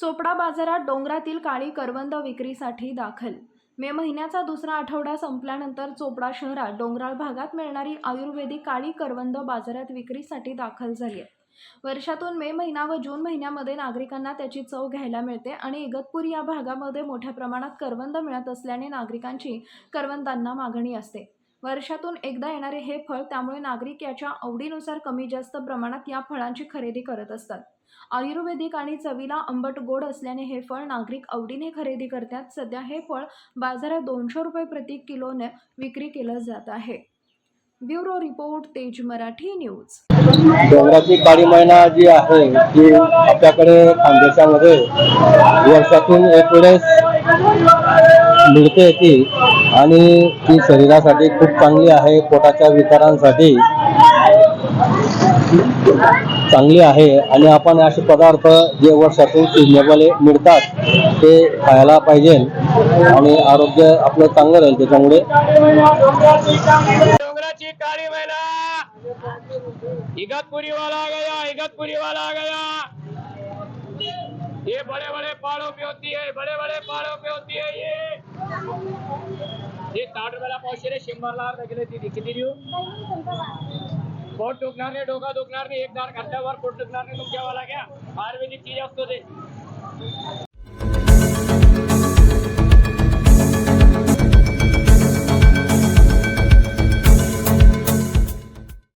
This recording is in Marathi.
चोपडा बाजारात डोंगरातील काळी करवंद विक्रीसाठी दाखल. मे महिन्याचा दुसरा आठवडा संपल्यानंतर चोपडा शहरात डोंगराळ भागात मिळणारी आयुर्वेदिक काळी करवंद बाजारात विक्रीसाठी दाखल झाली आहे वर्षातून मे महिना व जून महिन्यामध्ये नागरिकांना त्याची चव घ्यायला मिळते आणि इगतपूर या भागामध्ये मोठ्या प्रमाणात करवंद मिळत असल्याने नागरिकांची करवंदांना मागणी असते. वर्षातून एकदा येणारे हे फळ त्यामुळे नागरिक याच्या आवडीनुसार कमी जास्त प्रमाणात या फळांची खरेदी करत असतात. आयुर्वेदिक आणि चवीला आंबट गोड असल्याने हे फळ नागरिक आवडीने खरेदी करतात. सध्या हे फळ बाजारात दोनशे रुपये प्रति किलोने विक्री केलं जात आहे. ब्युरो रिपोर्ट तेज मराठी न्यूज. डोंगराची काळी मैना जी आहे ती आपल्याकडे खानदेशामध्ये वर्षातून एक वेळेस मिळते ती. आणि ती शरीरासाठी खूप चांगली आहे पोटाच्या विकारांसाठी चांगली आहे आणि आपण असे पदार्थ जे वर्षातून सिजनेबल मिळतात ते खायला पाहिजे आणि आरोग्य आपलं चांगलं राहील त्याच्यामुळे. डोंगराची काळी महिला इगतपुरी वाला आ गया इगतपुरी वाला आ गया! ये बड़े बड़े पहाड़ों पे होती है बड़े बड़े पहाड़ों पे होती है ये! ये साठ रुपयाला पाचशे रे शंभरला अर्धा किलो ती किती देऊ पोट दुखणार नाही डोका दुखणार नाही. एक दार घातल्यावर पोट दुखणार नाही तुमच्यावाला घ्या. आयुर्वेदिक चीज असतो ते